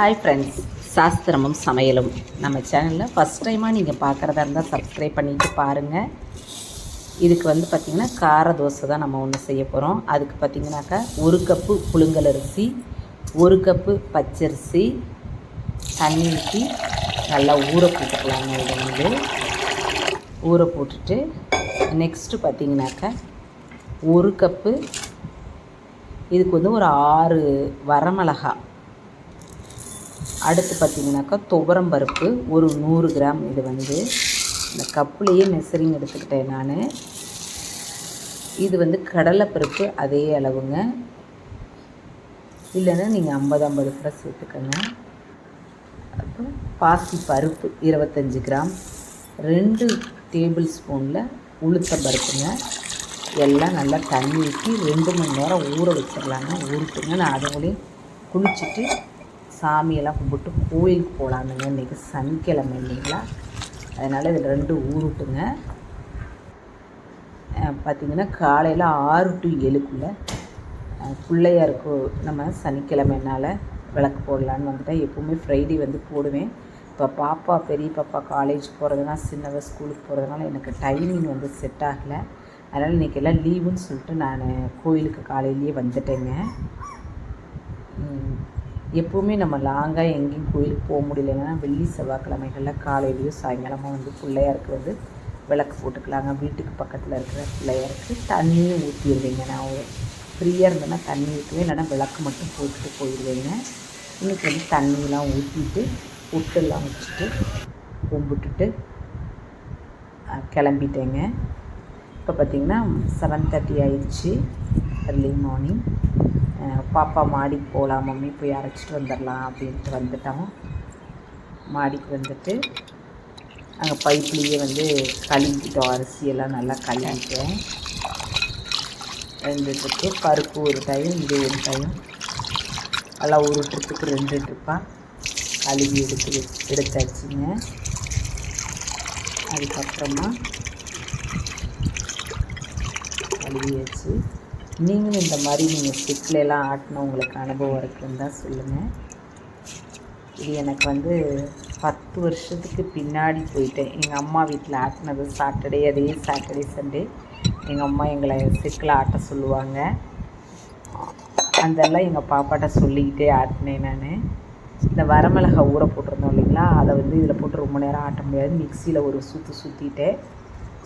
Hi friends சாஸ்திரமும் சமையலும். நம்ம சேனலில் ஃபஸ்ட் டைமாக நீங்கள் பார்க்குறதா இருந்தால் சப்ஸ்கிரைப் பண்ணிவிட்டு பாருங்கள் இதுக்கு வந்து பார்த்திங்கன்னா கார தோசை தான் நம்ம ஒன்று செய்ய போகிறோம் அதுக்கு பார்த்திங்கனாக்கா ஒரு கப்பு புழுங்கல் அரிசி ஒரு கப்பு பச்சரிசி தண்ணி ஊற்றி நல்லா ஊற போட்டுக்கலாங்க இதை வந்து. ஊற போட்டுட்டு நெக்ஸ்ட்டு பார்த்திங்கனாக்கா ஒரு கப்பு இதுக்கு வந்து ஒரு ஆறு வரமிளகா அடுத்து பார்த்திங்கனாக்கா துவரம் பருப்பு ஒரு நூறு கிராம் இது வந்து. இந்த கப்புலேயே மெசரிங் எடுத்துக்கிட்டேன் நான். இது வந்து கடலைப்பருப்பு அதே அளவுங்க. இல்லைன்னா நீங்கள் ஐம்பது ஐம்பது கூட சேர்த்துக்கோங்க. அப்புறம் பாசி பருப்பு இருபத்தஞ்சி கிராம். ரெண்டு டேபிள் ஸ்பூனில் உளுத்த பருப்புங்க. எல்லாம் நல்லா தண்ணி ஊற்றி ரெண்டு மணி நேரம் ஊற வச்சிடலாங்க. ஊறிட்டுங்க நான் அதுங்களையும் குளிச்சுட்டு சாமியெல்லாம் கும்பிட்டு கோயிலுக்கு போகலானுங்க இன்றைக்கி சனிக்கிழமை இல்லைங்களா? அதனால் இதில் ரெண்டு ஊருட்டுங்க பார்த்திங்கன்னா காலையில் ஆறு டு ஏழுக்குள்ளே பிள்ளையாருக்கு நம்ம சனிக்கிழமைனால விளக்கு போடலான்னு வந்துட்டேன். எப்போவுமே ஃப்ரைடே வந்து போடுவேன். இப்போ பாப்பா பெரிய பாப்பா காலேஜ் போகிறதுனா சின்னவ ஸ்கூலுக்கு போகிறதுனால எனக்கு டைமிங் வந்து செட் ஆகலை. அதனால் இன்றைக்கி எல்லாம் லீவுன்னு சொல்லிட்டு நான் கோயிலுக்கு காலையிலேயே வந்துட்டேங்க. எப்போவுமே நம்ம லாங்காக எங்கேயும் கோயிலுக்கு போக முடியலன்னா வெள்ளி செவ்வாய்க்கிழமைகளில் காலையிலையும் சாயங்காலமாக வந்து பிள்ளையாருக்கு வந்து விளக்கு போட்டுக்கலாங்க. வீட்டுக்கு பக்கத்தில் இருக்கிற பிள்ளையாருக்கு தண்ணியும் ஊற்றிடுவீங்க நான் ஒரு ஃப்ரீயாக இருந்தேன்னா தண்ணி ஊற்றுவேன் இல்லைன்னா விளக்கு மட்டும் போட்டுட்டு போயிடுவேங்க. இன்றைக்கி வந்து தண்ணியெலாம் ஊற்றிட்டு புட்டெல்லாம் வச்சுட்டு கும்பிட்டுட்டு கிளம்பிட்டேங்க. இப்போ பார்த்திங்கன்னா செவன் தேர்ட்டி ஆயிடுச்சு. அர்லி மார்னிங் பாப்பா மாடிக்கு போகலாம் மம்மி போய் அரைச்சிட்டு வந்துடலாம் அப்படின்ட்டு வந்துட்டோம். மாடிக்கு வந்துட்டு அங்கே பைப்லேயே வந்து கழுவிக்கிட்டோம் அரிசியெல்லாம் நல்லா கழுவிட்டோம் ரெண்டு ட்ரிப்பு பருப்பு ஒரு டைம் இது ஒரு டைம் எல்லாம் ஒரு ட்ரிப்புக்கு ரெண்டு ட்ரிப்பாக கழுவி எடுத்து எடுத்தாச்சுங்க. அதுக்கப்புறமா கழுவி வச்சு நீங்களும் இந்த மாதிரி நீங்கள் ஸ்டிக்லெலாம் ஆட்டின உங்களுக்கு அனுபவம் இருக்குன்னு தான் சொல்லுங்கள் இது எனக்கு வந்து பத்து வருஷத்துக்கு பின்னாடி போயிட்டேன். எங்கள் அம்மா வீட்டில் ஆட்டினது சாட்டர்டே அதே சாட்டர்டே சண்டே எங்கள் அம்மா எங்களை ஸ்டிக்கில் ஆட்ட சொல்லுவாங்க. அதெல்லாம் எங்கள் பாப்பாட்ட சொல்லிக்கிட்டே ஆட்டினேன் நான். இந்த வரமிளகா ஊற போட்டிருந்தோம் இல்லைங்களா? அதை வந்து இதில் போட்டு ரொம்ப நேரம் ஆட்ட முடியாது. மிக்சியில் ஒரு சுற்று சுற்றிட்டேன்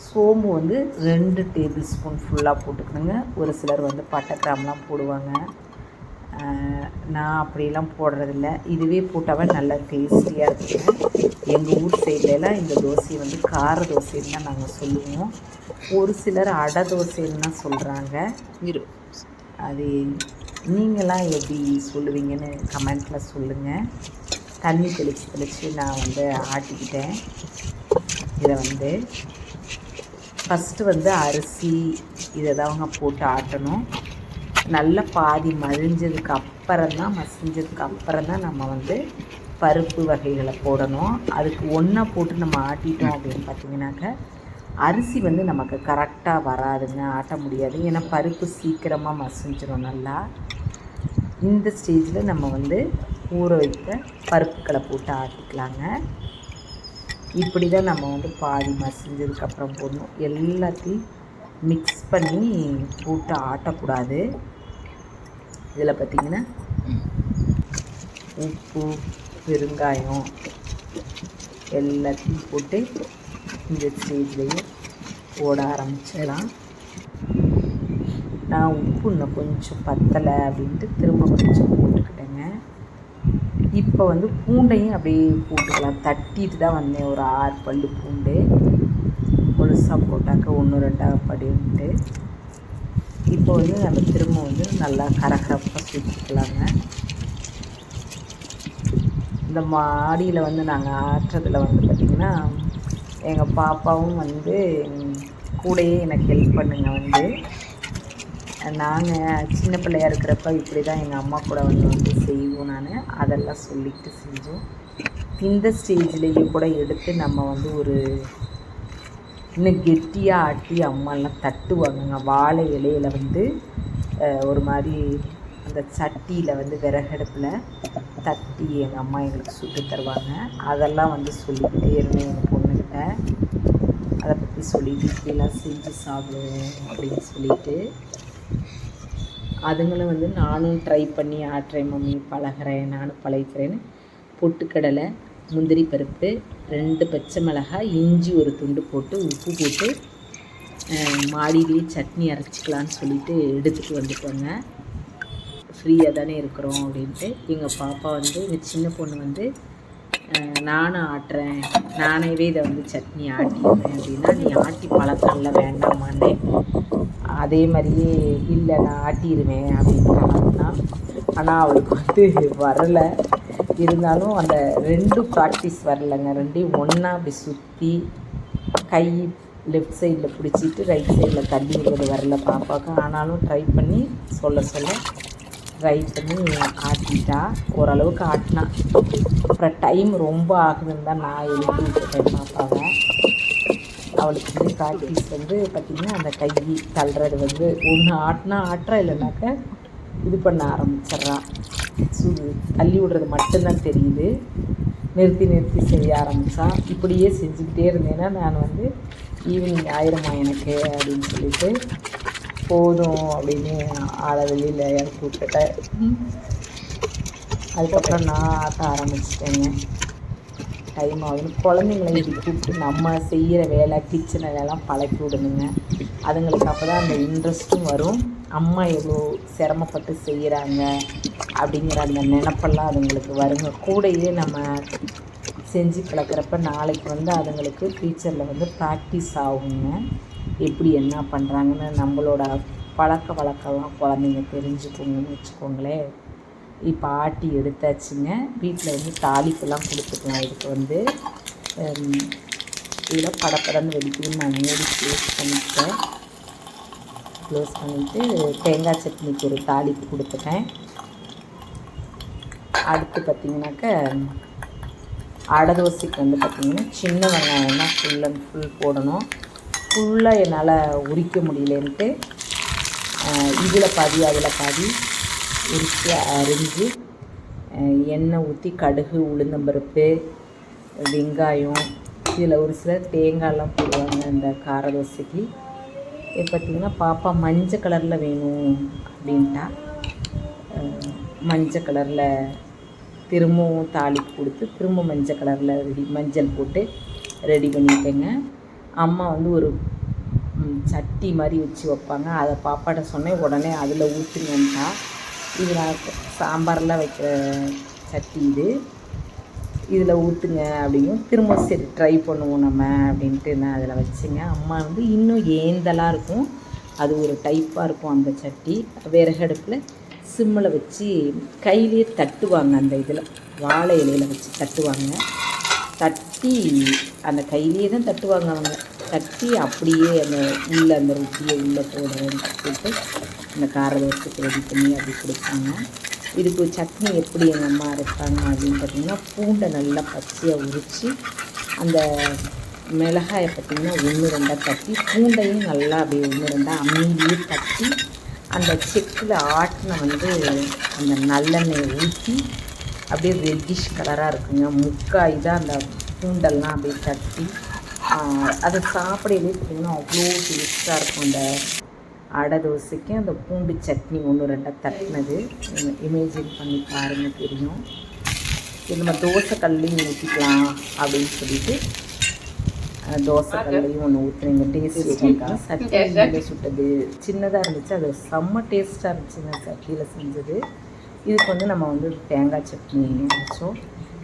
சோம்பு வந்து ரெண்டு டேபிள் ஸ்பூன் ஃபுல்லாக போட்டுக்கணுங்க. ஒரு சிலர் வந்து பட்டை கிராம்லாம் போடுவாங்க. நான் அப்படிலாம் போடுறதில்ல. இதுவே போட்டாவே நல்லா டேஸ்டியாக இருக்குங்க. எங்கள் ஊர் சைட்லலாம் இந்த தோசையை வந்து கார தோசைன்னு தான் நாங்கள் சொல்லுவோம். ஒரு சிலர் அடை தோசைன்னு தான் சொல்கிறாங்க இரு. அது நீங்களாம் எப்படி சொல்லுவீங்கன்னு கமெண்ட்டில் சொல்லுங்கள் தண்ணி தெளித்து தெளித்து நான் வந்து ஆட்டிக்கிட்டேன். இதை வந்து ஃபஸ்ட்டு வந்து அரிசி இதை தாங்க போட்டு ஆட்டணும். நல்லா பாதி மழிஞ்சதுக்கு அப்புறம் தான் மசிஞ்சதுக்கு அப்புறம் தான் நம்ம வந்து பருப்பு வகைகளை போடணும். அதுக்கு ஒன்றா போட்டு நம்ம ஆட்டிட்டோம் அப்படின்னு பார்த்தீங்கன்னாக்க அரிசி வந்து நமக்கு கரெக்டாக வராதுங்க ஆட்ட முடியாது. ஏன்னா பருப்பு சீக்கிரமாக மசிஞ்சிடும் நல்லா. இந்த ஸ்டேஜில் நம்ம வந்து ஊற வைத்த பருப்புக்களை போட்டு ஆட்டிக்கலாங்க. இப்படி தான் நம்ம வந்து பாதி மசிஞ்சதுக்கப்புறம் போடணும் எல்லாத்தையும் மிக்ஸ் பண்ணி போட்டு ஆட்டக்கூடாது. இதில் பார்த்திங்கன்னா உப்பு பெருங்காயம் எல்லாத்தையும் போட்டு இந்த ஸ்டேஜ்லேயே போட ஆரம்பிச்சிடலாம். நான் உப்பு இன்னும் கொஞ்சம் பத்தலை அப்படின்ட்டு திரும்ப கொஞ்சம் போட்டுக்கிட்டேங்க. இப்போ வந்து பூண்டையும் அப்படியே போட்டுக்கலாம். தட்டிட்டு தான் வந்தேன். ஒரு ஆறு பல் பூண்டு முழுசாக போட்டாக்க ஒன்று ரெண்டாக படின்ட்டு இப்போ வந்து நம்ம திரும்ப வந்து நல்லா கரகரப்பாக சுற்றிக்கலாங்க இந்த மாடியில் வந்து நாங்கள் ஆற்றுறதில் வந்து பார்த்திங்கன்னா எங்கள் பாப்பாவும் வந்து கூடையே எனக்கு ஹெல்ப் பண்ணுங்க வந்து. நாங்கள் சின்ன பிள்ளையாக இருக்கிறப்ப இப்படி தான் எங்கள் அம்மா கூட வந்து வந்து செய்வோம் நான். அதெல்லாம் சொல்லிட்டு செஞ்சோம். இந்த ஸ்டேஜ்லேயே கூட எடுத்து நம்ம வந்து ஒரு இன்னும் கெட்டியாக ஆட்டி அம்மாலாம் தட்டுவாங்கங்க வாழை இலையில் வந்து ஒரு மாதிரி அந்த சட்டியில் வந்து விறகடுப்பில் தட்டி எங்கள் அம்மா எங்களுக்கு சுட்டு தருவாங்க. அதெல்லாம் வந்து சொல்லிக்கிட்டே இருந்தேன் எங்கள் பொண்ணுக்கிட்ட அதை பற்றி சொல்லிட்டு இப்படிலாம் செஞ்சு சாப்பிடுவோம் அப்படின்னு சொல்லிட்டு அதுங்களும் வந்து நானும் ட்ரை பண்ணி ஆட்டுறேன் மம்மி பழகிறேன் நானும் பழகிக்கிறேன்னு பொட்டுக்கடலை முந்திரி பருப்பு ரெண்டு பச்சை மிளகாய் இஞ்சி ஒரு துண்டு போட்டு உப்பு போட்டு மாடியிலேயே சட்னி அரைச்சிக்கலான்னு சொல்லிட்டு எடுத்துகிட்டு வந்துட்டோங்க ஃப்ரீயாக தானே இருக்கிறோம் அப்படின்ட்டு. எங்கள் பாப்பா வந்து எங்கள் சின்ன பொண்ணு வந்து நானும் ஆட்டுறேன். நானேவே இதை வந்து சட்னி ஆட்டிடுறேன் அப்படின்னா நீ ஆட்டி பழக்கம்ல வேண்டாமான்னு அதே மாதிரியே இல்லை நான் ஆட்டிடுவேன் அப்படின்னு ஆனால் அவளுக்கு வந்து வரலை. இருந்தாலும் அந்த ரெண்டும் ப்ராக்டிஸ் வரலைங்க. ரெண்டையும் ஒன்றா அப்படி சுற்றி கை லெஃப்ட் சைடில் பிடிச்சிட்டு ரைட் சைடில் தள்ளி விடுறது வரல பாப்பாவுக்கு. ஆனாலும் ட்ரை பண்ணி சொல்ல சொல்ல ட்ரை பண்ணி ஆட்டிட்டா ஓரளவுக்கு ஆட்டினா. அப்புறம் டைம் ரொம்ப ஆகுதுன்னு தான் நான் எழுதி விட்டுட்டேன் பாப்பாவை. அவளுக்கு வந்து ப்ராக்டிஸ் வந்து பார்த்திங்கன்னா அந்த கை தள்ளுறது வந்து ஒன்று ஆட்டினா ஆட்டுறா இல்லைனாக்கா இது பண்ண ஆரம்பிச்சிட்றான் சு தள்ளி விடுறது மட்டும்தான் தெரியுது. நிறுத்தி நிறுத்தி செய்ய ஆரம்பித்தான் இப்படியே செஞ்சுக்கிட்டே இருந்தேன்னா நான் வந்து ஈவினிங் ஆயிரமா எனக்கு அப்படின்னு சொல்லிட்டு போதும் அப்படின்னு ஆளை வெளியில் இறக்கி விட்டுட்டேன். அதுக்கப்புறம் நான் ஆட்ட ஆரம்பிச்சிட்டேங்க. டைம் ஆகுதுன்னு குழந்தைங்கள இப்படி கூப்பிட்டு நம்ம செய்கிற வேலை கிச்சன் வேலைலாம் பழக்கி விடணுங்க. அதுங்களுக்கு அப்போ தான் அந்த இன்ட்ரெஸ்ட்டும் வரும். அம்மா எவ்வளோ சிரமப்பட்டு செய்கிறாங்க அப்படிங்கிற அந்த நினப்பெல்லாம் அதுங்களுக்கு வருங்க. கூடையே நம்ம செஞ்சு கலக்கிறப்ப நாளைக்கு வந்து அதுங்களுக்கு ஃப்யூச்சரில் வந்து ப்ராக்டிஸ் ஆகுங்க. எப்படி என்ன பண்ணுறாங்கன்னு நம்மளோட பழக்க வழக்கம்லாம் குழந்தைங்க தெரிஞ்சுக்கோங்கன்னு வச்சுக்கோங்களேன். இப்போ ஆட்டி எடுத்தாச்சுங்க. வீட்டில் வந்து தாளிப்பெல்லாம் கொடுத்துக்கலாம். இதுக்கு வந்து இதில் படப்படன்னு வெடிக்குதுன்னு நான் மூடி க்ளோஸ் பண்ணிட்டேன் க்ளோஸ் பண்ணிவிட்டு தேங்காய் சட்னிக்கு ஒரு தாளிப்பு கொடுத்துட்டேன். அடுத்து பார்த்திங்கனாக்கா அடை தோசைக்கு வந்து பார்த்திங்கன்னா சின்ன வெங்காயம் தான் ஃபுல் அண்ட் ஃபுல் போடணும் ஃபுல்லாக என்னால் உரிக்க முடியலன்ட்டு இதில் பாதி அதில் பாதி உரித்து அரிஞ்சு எண்ணெய் ஊற்றி கடுகு உளுந்தம்பருப்பு வெங்காயம் இதில் ஒரு சிலர் தேங்காயெலாம் போடுவாங்க இந்த கார தோசைக்கு. இது பார்த்திங்கன்னா பாப்பா மஞ்சள் கலரில் வேணும் அப்படின்ட்டா. மஞ்சள் கலரில் திரும்பவும் தாளிப்பு கொடுத்து திரும்ப மஞ்சள் கலரில் ரெடி மஞ்சள் போட்டு ரெடி பண்ணிட்டேங்க. அம்மா வந்து ஒரு சட்டி மாதிரி வச்சு வைப்பாங்க. அதை பாப்பாட்ட சொன்னேன் உடனே அதில் ஊற்றுங்கன்ட்டா இது நான் சாம்பார்லாம் வைக்கிற சட்டி இது. இதில் ஊற்றுங்க அப்படிங்கும். திரும்ப சரி ட்ரை பண்ணுவோம் நம்ம அப்படின்ட்டு நான் அதில் வச்சுங்க. அம்மா வந்து இன்னும் ஏந்தலாக இருக்கும். அது ஒரு டைப்பாக இருக்கும் அந்த சட்டி. விறகடுப்பில் சிம்மில் வச்சு கையிலேயே தட்டுவாங்க அந்த இதில். வாழை இலையில் வச்சு தட்டுவாங்க. தட்டி அந்த கையிலேயே தான் தட்டுவாங்க அவங்க. தட்டி அப்படியே அந்த உள்ளே அந்த ரொட்டியை உள்ளே போடுறேன்னு சொல்லிட்டு அந்த கார தோசைக்கு ரெடி பண்ணி அப்படி கொடுப்பாங்க இதுக்கு சட்னி எப்படி எங்கள் அம்மா அரைப்பாங்க அப்படின்னு பார்த்திங்கன்னா பூண்டை நல்லா பச்சையாக உரித்து அந்த மிளகாயை பார்த்திங்கன்னா ஒன்று ரெண்டாக தட்டி பூண்டையும் நல்லா அப்படியே ஒன்று ரெண்டாக அம்மியிலேயே தட்டி அந்த செக்கில் ஆட்டின வந்து அந்த நல்லெண்ணெயை ஊற்றி அப்படியே ரெட்டிஷ் கலராக இருக்குங்க. முக்காய் தான் அந்த பூண்டெல்லாம் அப்படியே தட்டி அதை சாப்பிடையிலே பார்த்திங்கன்னா அவ்வளோ டேஸ்ட்டாக இருக்கும் அந்த அடை தோசைக்கு. அந்த பூண்டு சட்னி ஒன்று ரெண்டாக தட்டினது. இமேஜின் பண்ணி பாருங்கள் தெரியும். இது நம்ம தோசை கல்லையும் ஊற்றிக்கலாம் அப்படின்னு சொல்லிட்டு தோசை கல்லையும் ஒன்று ஊற்றுறீங்க டேஸ்ட் சட்னி சுட்டது. சின்னதாக இருந்துச்சு. அது செம்ம டேஸ்ட்டாக இருந்துச்சுங்க சட்டியில் செஞ்சது. இதுக்கு வந்து நம்ம வந்து தேங்காய் சட்னி வச்சோம்.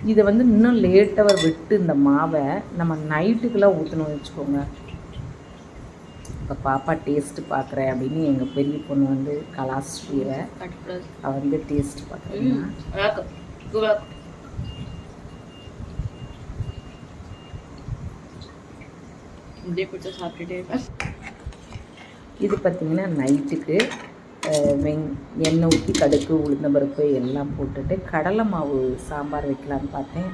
இதை வந்து இன்னும் லேட்டவர் விட்டு இந்த மாவை நம்ம நைட்டுக்கெல்லாம் ஊற்றணும்னு வச்சுக்கோங்க. இப்போ பாப்பா டேஸ்ட்டு பார்க்குறேன் அப்படின்னு எங்கள் பெரிய பொண்ணு வந்து கலாஸ்ரீவை அவள் வந்து டேஸ்ட் பார்க்குறேன் இது பார்த்திங்கன்னா நைட்டுக்கு வெங் எண்ணெய் ஊற்றி கடுகு உளுந்தம்பருப்பு எல்லாம் போட்டுட்டு கடலை மாவு சாம்பார் வைக்கலான்னு பார்த்தேன்.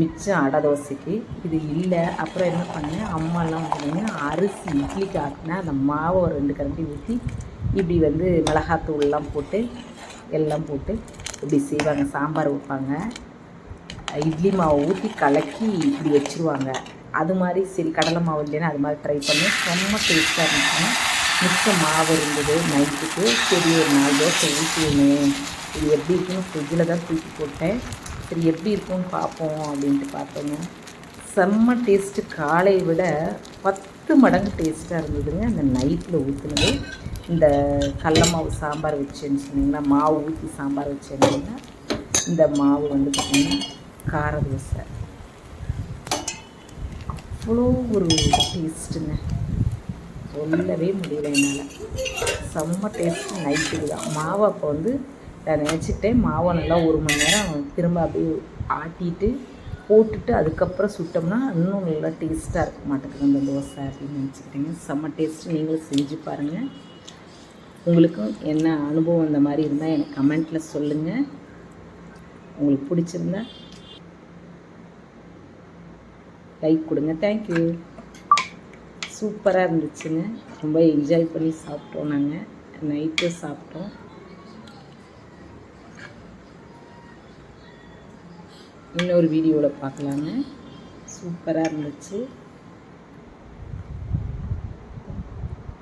மிச்சம் அடை தோசைக்கு. இது இல்லை. அப்புறம் என்ன பண்ணேன்? அம்மாலாம் பார்த்தீங்கன்னா அரிசி இட்லிக்கு ஆட்டினேன் அந்த மாவை ஒரு ரெண்டு கரண்டி ஊற்றி இப்படி வந்து மிளகாத்தூள்லாம் போட்டு எல்லாம் போட்டு இப்படி செய்வாங்க. சாம்பார் வைப்பாங்க. இட்லி மாவை ஊற்றி கலக்கி இப்படி வச்சுருவாங்க. அது மாதிரி சரி கடலை மாவு இல்லைன்னா அது மாதிரி ட்ரை பண்ணி ரொம்ப டேஸ்ட்டாக இருந்துச்சுன்னா மிச்ச மாவு இருந்தது நைட்டுக்கு. சரி ஒரு நாலு தோசை ஊற்றியுமே இது எப்படி இருக்குன்னு ஃப்ரிட்ஜில் தான் தூக்கி போட்டேன். சரி எப்படி இருக்கும்னு பார்ப்போம் அப்படின்ட்டு பார்த்தோங்க செம்ம டேஸ்ட்டு காலையை விட பத்து மடங்கு டேஸ்ட்டாக இருந்ததுங்க. அந்த நைட்டில் ஊற்றுனது இந்த கடல மாவு சாம்பார் வச்சேன்னு சொன்னீங்கன்னா மாவு ஊற்றி சாம்பார் வச்சேன்னா இந்த மாவு வந்து பார்த்திங்கன்னா கார தோசை. அவ்வளோ ஒரு டேஸ்ட்டுங்க சொல்லவே முடியல என்னால். செம்ம டேஸ்ட்டு நைட்டுக்கு தான். மாவை அப்போ வந்து நான் நினச்சிட்டேன் மாவை நல்லா ஒரு மணி நேரம் திரும்ப அப்படியே ஆட்டிட்டு போட்டுட்டு அதுக்கப்புறம் சுட்டோம்னா இன்னும் நல்லா டேஸ்ட்டாக இருக்க மாட்டேங்குது அந்த தோசை அப்படின்னு நினச்சிக்கிட்டேங்க. செம்ம டேஸ்ட்டு நீங்களும் செஞ்சு பாருங்கள் உங்களுக்கும் என்ன அனுபவம் அந்த மாதிரி இருந்தால் எனக்கு கமெண்ட்டில் சொல்லுங்கள் உங்களுக்கு பிடிச்சிருந்தா லைக் கொடுங்க. தேங்க்யூ சூப்பராக இருந்துச்சுங்க. ரொம்ப என்ஜாய் பண்ணி சாப்பிட்டோம் நாங்கள் நைட்டு சாப்பிட்டோம். இன்னொரு வீடியோவில் பார்க்கலாங்க. சூப்பராக இருந்துச்சு.